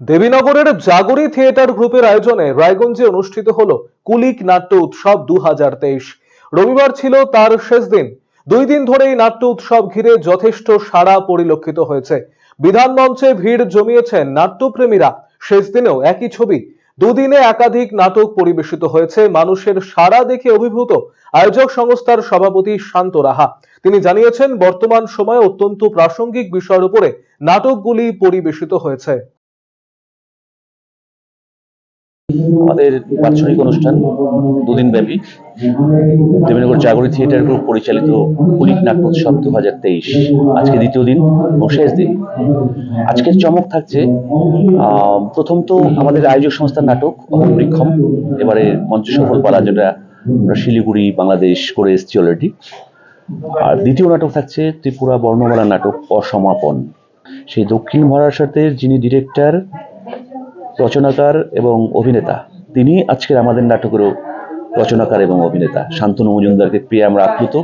দেবীনগরের জাগরি theatre গ্রুপের আয়োজনে রায়গঞ্জে অনুষ্ঠিত হলো কুলিক নাট্য উৎসব দু রবিবার ছিল তার শেষ দিন। দুই দিন ধরে এই নাট্য উৎসব ঘিরে যথেষ্ট সাড়া পরিলক্ষিত হয়েছে। বিধান মঞ্চে ভিড় জমিয়েছেন নাট্যপ্রেমীরা। শেষ দিনেও একই ছবি। দুদিনে একাধিক নাটক পরিবেশিত হয়েছে। মানুষের সাড়া দেখে অভিভূত আয়োজক সংস্থার সভাপতি শান্ত রাহা। তিনি জানিয়েছেন, বর্তমান সময়ে অত্যন্ত প্রাসঙ্গিক বিষয়ের উপরে নাটকগুলি পরিবেশিত হয়েছে। আমাদের বাৎসরিক অনুষ্ঠান দুদিন ব্যাপী দেবীনগর জাগরী থিয়েটার গ্রুপ পরিচালিত কুলিক নাট্যোৎসব দু হাজার তেইশ। আজকে দ্বিতীয় দিন এবং শেষ দিন। আজকের চমক থাকছে প্রথম তো আমাদের আয়োজক সংস্থার নাটক অহমবৃক্ষম এবারে মঞ্চ সফল পালা যেটা আমরা শিলিগুড়ি, বাংলাদেশ করে এসেছি অলরেডি আর দ্বিতীয় নাটক থাকছে ত্রিপুরা বর্ণমালা নাটক, অসমাপন। সেই দক্ষিণ মহারাষ্ট্রের যিনি ডিরেক্টর রচনাকার এবং অভিনেতা। তিনি আজকের আমাদের নাটকেরও রচনাকার এবং অভিনেতা। শান্তনু মজুমদারকে পেয়ে আমরা আপ্লুত।